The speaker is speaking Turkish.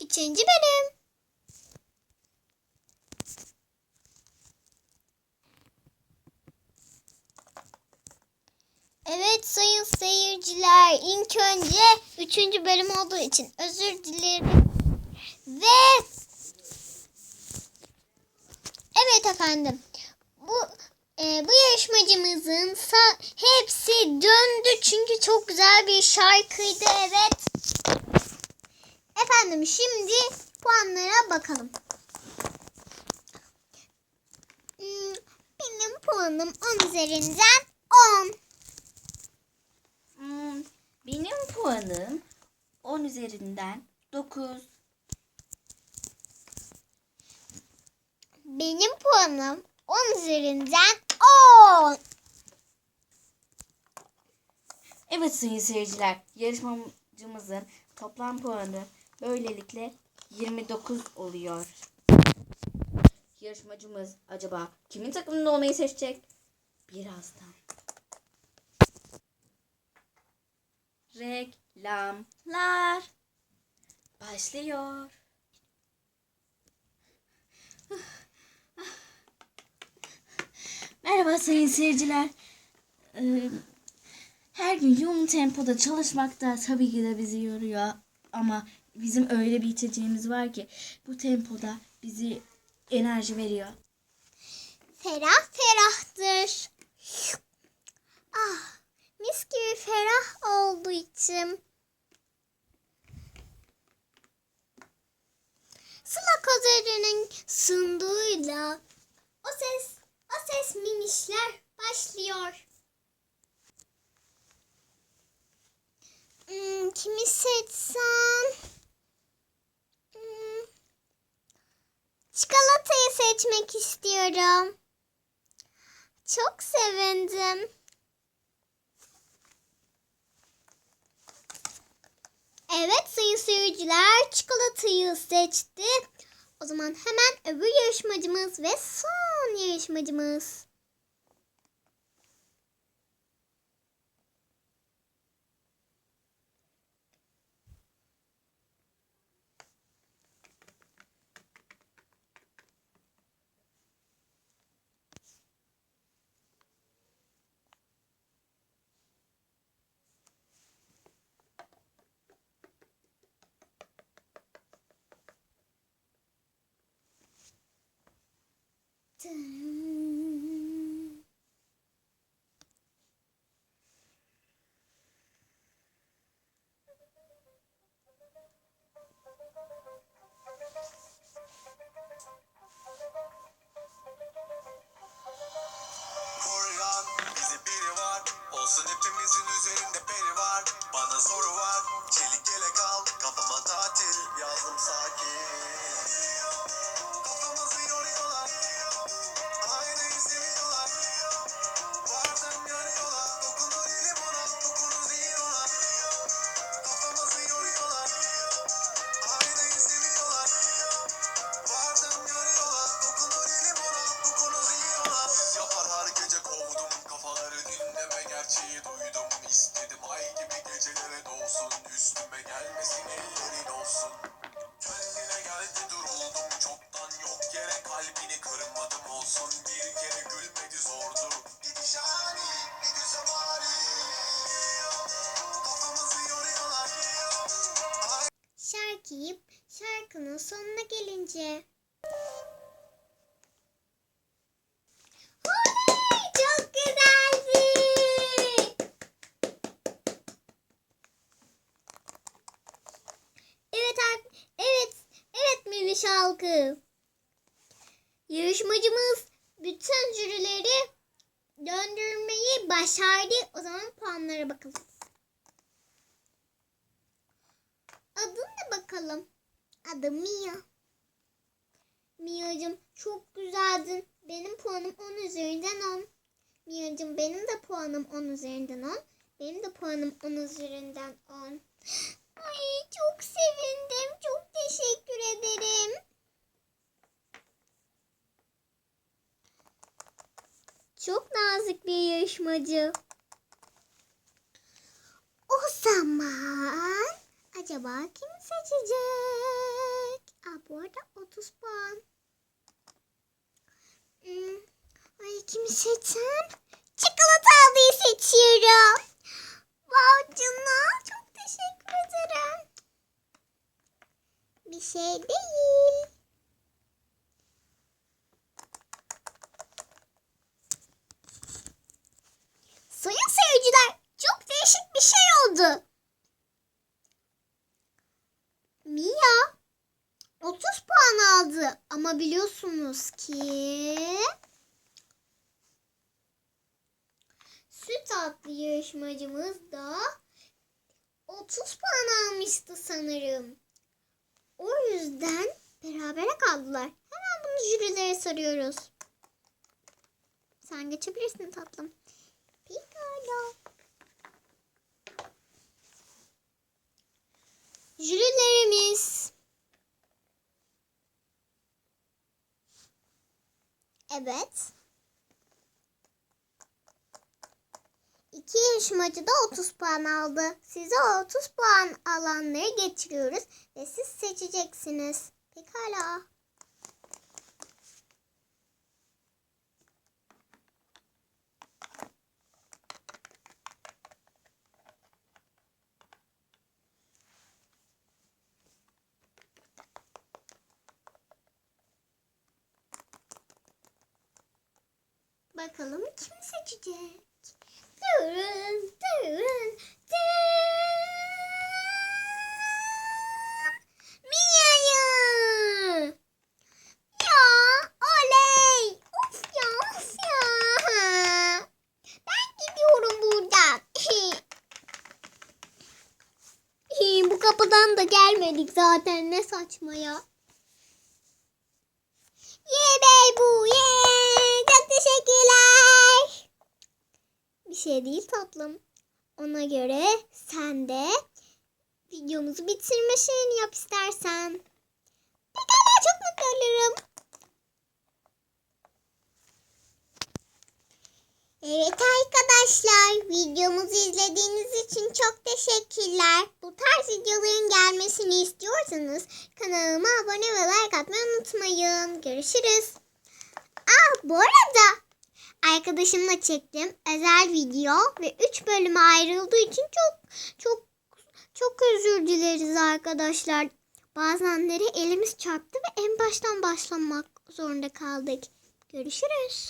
Üçüncü bölüm. Evet sayın seyirciler ilk önce üçüncü bölüm olduğu için özür dilerim. Ve evet efendim bu e, bu yarışmacımızın sa- hepsi döndü çünkü çok güzel bir şarkıydı evet. Efendim şimdi puanlara bakalım. Hmm, Benim puanım 10 üzerinden 10. Hmm, benim puanım 10 üzerinden 9. Benim puanım 10 üzerinden 10. Evet sayın seyirciler, yarışmacımızın toplam puanı böylelikle 29 oluyor. Yarışmacımız acaba kimin takımında olmayı seçecek? Birazdan. Reklamlar başlıyor. Merhaba sayın seyirciler. Ee, her gün yoğun tempoda çalışmak da tabii ki de bizi yoruyor. Ama bizim öyle bir içeceğimiz var ki bu tempoda bizi enerji veriyor. Ferah ferahtır. Ah, mis gibi ferah oldu içim. Sıla Kozer'in sunduğuyla o ses, o ses minişler başlıyor. Hmm, kimi seçsem? Hmm, seçmek istiyorum. Çok sevindim. Evet sayın seyirciler çikolatayı seçti. O zaman hemen öbür yarışmacımız ve son yarışmacımız. Koruyan bizi biri var. Olsun hepimizin üzerinde peri var şarkının sonuna gelince. Oley! Çok güzeldi. Evet, evet, evet Meviş halkı. Yarışmacımız bütün jürileri döndürmeyi başardı. O zaman puanlara bakalım. Adın ne bakalım? Adım Mia. Mia'cığım çok güzeldin. Benim puanım 10 üzerinden 10. Mia'cığım benim de puanım 10 üzerinden 10. Benim de puanım 10 üzerinden 10. Ay çok sevindim. Çok teşekkür ederim. Çok nazik bir yarışmacı. O zaman acaba kimi seçeceğim? Bu arada 30 puan. Hmm. Ay kimi seçsem? Çikolatalıyı seçiyorum. Wow canına çok teşekkür ederim. Bir şey değil. Sayın seyirciler çok değişik bir şey oldu. Mia 30 puan aldı ama biliyorsunuz ki süt adlı yarışmacımız da 30 puan almıştı sanırım. O yüzden berabere kaldılar. Hemen bunu jürilere soruyoruz. Sen geçebilirsin tatlım. Pekala. Jürilerimiz. Evet. İki yarışmacı da 30 puan aldı. Size 30 puan alanları getiriyoruz ve siz seçeceksiniz. Pekala. Bakalım kim seçecek? Durun, durun, durun. Mia'yı. Ya, oley. Of ya, of ya. Ben gidiyorum buradan. Bu kapıdan da gelmedik zaten. Ne saçma ya. Ye bey bu ye. Çok teşekkürler. Bir şey değil tatlım. Ona göre sen de videomuzu bitirme şeyini yap istersen. Pekala çok mutlu olurum. Evet arkadaşlar videomuzu izlediğiniz için çok teşekkürler. Bu tarz videoların gelmesini istiyorsanız kanalıma abone ve like atmayı unutmayın. Görüşürüz. Ah bu arada arkadaşımla çektim özel video ve 3 bölüme ayrıldığı için çok çok çok özür dileriz arkadaşlar. Bazenleri elimiz çarptı ve en baştan başlamak zorunda kaldık. Görüşürüz.